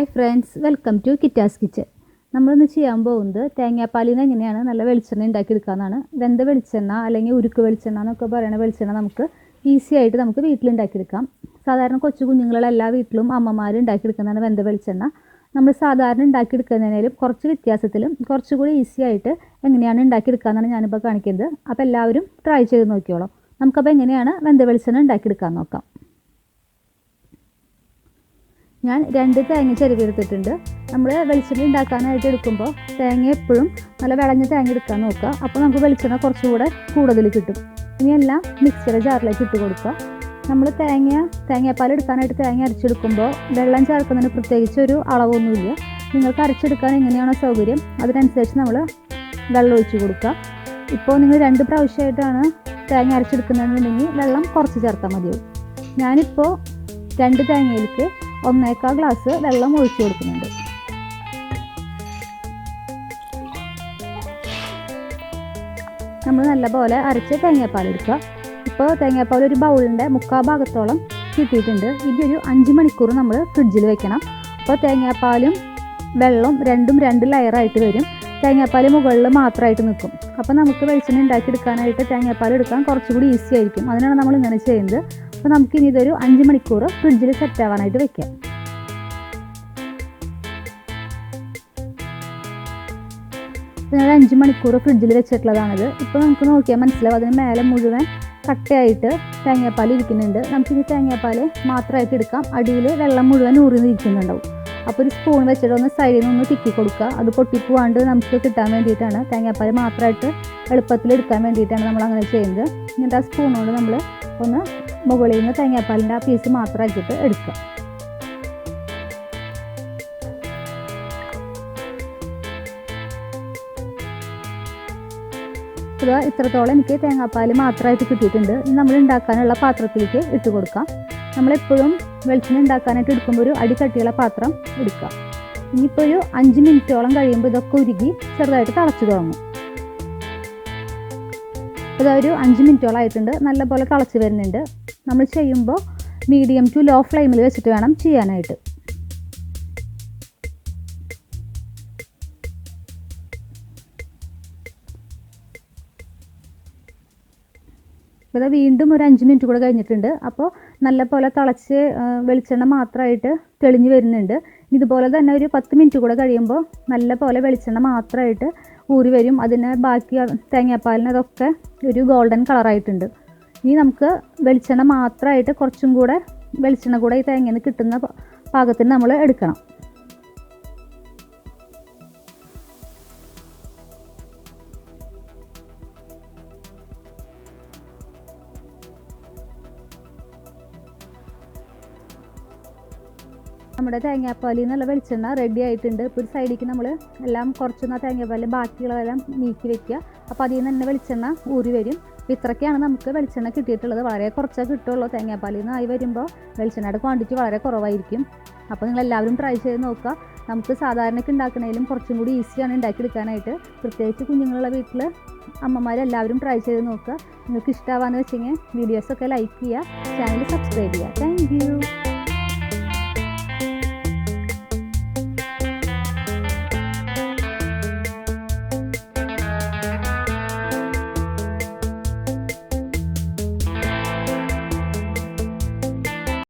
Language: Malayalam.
Hi friends welcome to Kitta's kitchen നമ്മളിന്ന് ചെയ്യാൻ പോകുന്നത് തേങ്ങാപ്പാലിൽ നിന്ന് എങ്ങനെയാണ് നല്ല വെളിച്ചെണ്ണ ഉണ്ടാക്കിയെടുക്കാമെന്നാണ് വെന്ത വെളിച്ചെണ്ണ അല്ലെങ്കിൽ ഉരുക്ക് വെളിച്ചെണ്ണ എന്നൊക്കെ പറയുന്ന വെളിച്ചെണ്ണ നമുക്ക് ഈസി ആയിട്ട് നമുക്ക് വീട്ടിൽ ഉണ്ടാക്കിയെടുക്കാം സാധാരണ കൊച്ചു കുഞ്ഞുങ്ങളുള്ള എല്ലാ വീട്ടിലും അമ്മമാർ ഉണ്ടാക്കിയെടുക്കുന്നതാണ് വെന്ത വെളിച്ചെണ്ണ. നമ്മൾ സാധാരണ ഉണ്ടാക്കിയെടുക്കുന്നതിനും കുറച്ച് വ്യത്യാസത്തിലും കുറച്ചുകൂടി ഈസി ആയിട്ട് എങ്ങനെയാണ് ഉണ്ടാക്കിയെടുക്കാമെന്നാണ് ഞാനിപ്പോൾ കാണിക്കുന്നത്. അപ്പോൾ എല്ലാവരും ട്രൈ ചെയ്ത് നോക്കിയോളാം നമുക്കപ്പോൾ എങ്ങനെയാണ് വെന്ത വെളിച്ചെണ്ണ ഉണ്ടാക്കിയെടുക്കാൻ നോക്കാം. ഞാൻ രണ്ട് തേങ്ങ ചെരുവിയെടുത്തിട്ടുണ്ട് നമ്മൾ വെളിച്ചെണ്ണ ഉണ്ടാക്കാനായിട്ട് എടുക്കുമ്പോൾ തേങ്ങ എപ്പോഴും നല്ല വിളഞ്ഞ തേങ്ങ എടുക്കാൻ നോക്കുക. അപ്പോൾ നമുക്ക് വെളിച്ചെണ്ണ കുറച്ചുകൂടെ കൂടുതൽ കിട്ടും. ഇനി എല്ലാം മിക്സിയുടെ ജാറിലേക്ക് ഇട്ട് കൊടുക്കുക. നമ്മൾ തേങ്ങ തേങ്ങാപ്പാൽ എടുക്കാനായിട്ട് തേങ്ങ അരച്ചെടുക്കുമ്പോൾ വെള്ളം ചേർക്കുന്നതിന് പ്രത്യേകിച്ച് ഒരു അളവൊന്നുമില്ല. നിങ്ങൾക്ക് അരച്ചെടുക്കാൻ എങ്ങനെയാണോ സൗകര്യം അതിനനുസരിച്ച് നമ്മൾ വെള്ളം ഒഴിച്ചു കൊടുക്കുക. ഇപ്പോൾ നിങ്ങൾ രണ്ട് പ്രാവശ്യമായിട്ടാണ് തേങ്ങ അരച്ചെടുക്കുന്നതെന്നുണ്ടെങ്കിൽ വെള്ളം കുറച്ച് ചേർത്താൽ മതിയാവും. ഞാനിപ്പോൾ രണ്ട് തേങ്ങയിലേക്ക് ഒന്നേക്കാൾ ഗ്ലാസ് വെള്ളം ഒഴിച്ചു കൊടുക്കുന്നുണ്ട്. നമ്മൾ നല്ലപോലെ അരച്ച് തേങ്ങാപ്പാൽ എടുക്കുക. ഇപ്പോൾ തേങ്ങാപ്പാൽ ഒരു ബൗളിന്റെ മുക്കാൽ ഭാഗത്തോളം കിട്ടിയിട്ടുണ്ട് ഒരു അഞ്ച് മണിക്കൂർ നമ്മൾ ഫ്രിഡ്ജിൽ വെക്കണം. അപ്പോൾ തേങ്ങാപ്പാലും വെള്ളം രണ്ടും രണ്ട് ലെയറായിട്ട് വരും. തേങ്ങാപ്പാൽ മുകളിൽ മാത്രമായിട്ട് നിൽക്കും. അപ്പോൾ നമുക്ക് വെളിച്ചെണ്ണ ഉണ്ടാക്കിയെടുക്കാനായിട്ട് തേങ്ങാപ്പാൽ എടുക്കാൻ കുറച്ചുകൂടി ഈസി ആയിരിക്കും. അതിനാണ് നമ്മൾ ഇങ്ങനെ ചെയ്യുന്നത്. അപ്പോൾ നമുക്കിനി ഇതൊരു അഞ്ച് മണിക്കൂർ ഫ്രിഡ്ജിൽ സെറ്റ് ആവാനായിട്ട് വെക്കാം. ഞാൻ അഞ്ച് മണിക്കൂർ ഫ്രിഡ്ജിൽ വെച്ചിട്ടുള്ളതാണിത്. ഇപ്പോൾ നമുക്ക് നോക്കിയാൽ മനസ്സിലാവും അതിന് മേലെ മുഴുവൻ കട്ടയായിട്ട് തേങ്ങാപ്പാൽ ഇരിക്കുന്നുണ്ട്. നമുക്ക് നമുക്കിനി തേങ്ങാപ്പാൽ മാത്രമായിട്ട് എടുക്കാം. അടിയിൽ വെള്ളം മുഴുവൻ ഊറി ഇരിക്കുന്നുണ്ടാവും അപ്പോൾ ഒരു സ്പൂൺ വെച്ചിട്ട് ഒന്ന് സൈഡിൽ നിന്ന് തിക്കി കൊടുക്കുക. അത് പൊട്ടിപ്പോവാണ്ട് നമുക്ക് കിട്ടാൻ വേണ്ടിയിട്ടാണ്. തേങ്ങാപ്പാൽ മാത്രമായിട്ട് എളുപ്പത്തിൽ എടുക്കാൻ വേണ്ടിയിട്ടാണ് നമ്മൾ അങ്ങനെ ചെയ്യുന്നത്. എന്നിട്ട് ആ സ്പൂൺ കൊണ്ട് നമ്മൾ ഒന്ന് മുകളിൽ നിന്ന് തേങ്ങാപ്പാലിന്റെ ആ പീസ് മാത്രമാക്കിയിട്ട് എടുക്കുക. ഇത് ഇത്രത്തോളം എനിക്ക് തേങ്ങാപ്പാൽ മാത്രമായിട്ട് കിട്ടിയിട്ടുണ്ട്. നമ്മൾ ഉണ്ടാക്കാനുള്ള പാത്രത്തിലേക്ക് ഇട്ട് കൊടുക്കാം. നമ്മളെപ്പോഴും വെളിച്ചെണ്ണ ഉണ്ടാക്കാനായിട്ട് എടുക്കുമ്പോൾ ഒരു അടി കട്ടിയുള്ള പാത്രം എടുക്കുക. ഇനിയിപ്പോൾ ഒരു അഞ്ച് മിനിറ്റോളം കഴിയുമ്പോൾ ഇതൊക്കെ ഉരുകി ചെറുതായിട്ട് തിളച്ചു തുടങ്ങും. ഇതാ ഒരു അഞ്ച് മിനിറ്റോളം ആയിട്ടുണ്ട്. നല്ലപോലെ തിളച്ച് വരുന്നുണ്ട്. നമ്മൾ ചെയ്യുമ്പോൾ മീഡിയം ടു ലോ ഫ്ലെയിമിൽ വെച്ചിട്ട് വേണം ചെയ്യാനായിട്ട്. ഇവിടെ വീണ്ടും ഒരു അഞ്ച് മിനിറ്റ് കൂടെ കഴിഞ്ഞിട്ടുണ്ട്. അപ്പോൾ നല്ല പോലെ തിളച്ച് വെളിച്ചെണ്ണ മാത്രമായിട്ട് തെളിഞ്ഞ് വരുന്നുണ്ട്. ഇതുപോലെ തന്നെ ഒരു പത്ത് മിനിറ്റ് കൂടെ കഴിയുമ്പോൾ നല്ല പോലെ വെളിച്ചെണ്ണ മാത്രമായിട്ട് ഊറി വരും. അതിന് ബാക്കി തേങ്ങാപ്പാലിന് അതൊക്കെ ഒരു ഗോൾഡൻ കളറായിട്ടുണ്ട് ഇനി നമുക്ക് വെളിച്ചെണ്ണ മാത്രമായിട്ട് കുറച്ചും കൂടെ വെളിച്ചെണ്ണ കൂടെ ഈ തേങ്ങയിൽ നിന്ന് കിട്ടുന്ന പാകത്തിന് നമ്മൾ എടുക്കണം. നമ്മുടെ തേങ്ങാപ്പാലിൽ നിന്നുള്ള വെളിച്ചെണ്ണ റെഡി ആയിട്ടുണ്ട്. ഇപ്പോൾ ഒരു സൈഡിലേക്ക് നമ്മൾ എല്ലാം കുറച്ചൊന്ന് തേങ്ങാപ്പാലിൽ ബാക്കിയുള്ളതെല്ലാം നീക്കി വെക്കുക. അപ്പോൾ അതിൽ നിന്ന് തന്നെ വെളിച്ചെണ്ണ ഊരി വരും. അപ്പോൾ ഇത്രയ്ക്കാണ് നമുക്ക് വെളിച്ചെണ്ണ കിട്ടിയിട്ടുള്ളത്. വളരെ കുറച്ചേ കിട്ടുള്ളൂ. തേങ്ങാപ്പാലിൽ നിന്ന് ആയി വരുമ്പോൾ വെളിച്ചെണ്ണയുടെ ക്വാണ്ടിറ്റി വളരെ കുറവായിരിക്കും. അപ്പോൾ നിങ്ങൾ എല്ലാവരും ട്രൈ ചെയ്ത് നോക്കുക. നമുക്ക് സാധാരണയ്ക്ക് ഉണ്ടാക്കുന്നതിലും കുറച്ചും കൂടി ഈസിയാണ് ഉണ്ടാക്കിയെടുക്കാനായിട്ട്. പ്രത്യേകിച്ച് കുഞ്ഞുങ്ങളുള്ള വീട്ടിൽ അമ്മമാരെല്ലാവരും ട്രൈ ചെയ്ത് നോക്കുക. നിങ്ങൾക്ക് ഇഷ്ടമാവാന്ന് വെച്ചെങ്കിൽ വീഡിയോസൊക്കെ ലൈക്ക് ചെയ്യുക. ചാനൽ സബ്സ്ക്രൈബ് ചെയ്യുക. താങ്ക്